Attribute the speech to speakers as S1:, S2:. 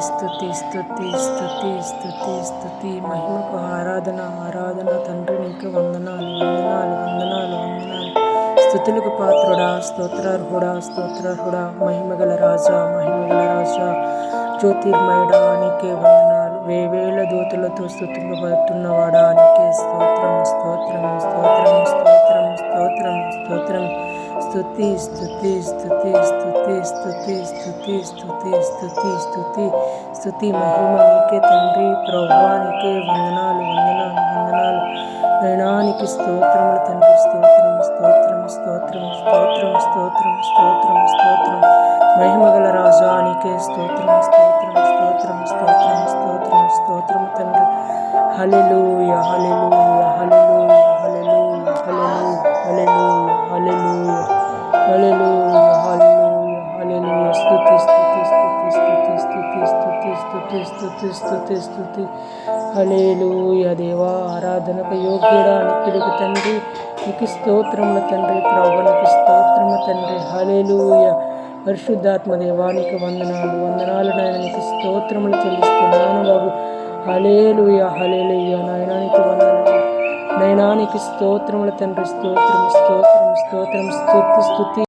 S1: స్తుతి స్థుతి స్థుతి స్థుతి స్థుతి మహిమకు ఆరాధన ఆరాధన తండ్రి నీకు వందనాలు వందనాలు వందనాలు వందనాలు. స్థుతులకు పాత్రుడా స్తోత్రార్హుడా స్తోత్రార్హుడా. మహిమగల రాజా మహిమగల రాజా. జ్యోతిర్మయుడా నీకే వందనాలు. వేవేల దూతలతో స్థుతింపబడుతున్నవాడా నీకే స్తోత్రం స్తోత్రం స్తోత్రం. స్థుతి స్థుతి స్థుతి స్థుతి స్థుతి స్థుతి స్తుతి స్థుతి స్థుతి స్థుతి మహిమ నీకే తండ్రి ప్రభువా నీకే వందనాలు వందనాలు వందనాలు. నయనానికి స్తోత్రములు తండ్రి స్తోత్రం స్తోత్రం స్తోత్రం స్తోత్రం స్తోత్రం స్తోత్రం స్తోత్రం మహిమగల రాజా నీకే స్తోత్రం స్తోత్రం స్తోత్రం స్తోత్రం స్తోత్రం స్తోత్రం తండ్రి. హల్లెలూయ హల్లెలూయ హల్లెలూయ. హల్లెలూయ హల్లెలూయ హల్లెలూయ స్తుతి స్తుతి స్తుతి స్తుతి స్తుతి స్తుతి స్తుతి స్తుతి స్తుతి దేవా ఆరాధనకు యోగ్యుడా నిత్యుడికి తండ్రి. నీకు స్తోత్రముల తండ్రి ప్రభునికి స్తోత్రము తండ్రి. హలేలుయ పరిశుద్ధాత్మ దేవానికి వందనాలు వందనాలు నాయన. నీకు స్తోత్రములు చెల్లిస్తున్నాను బాబు. హలేలుయ హలేలుయ నాయనానికి వందనాలు. నయనానికి స్తోత్రముల తండ్రి స్తోత్రం స్తోత్రం outra me discutir.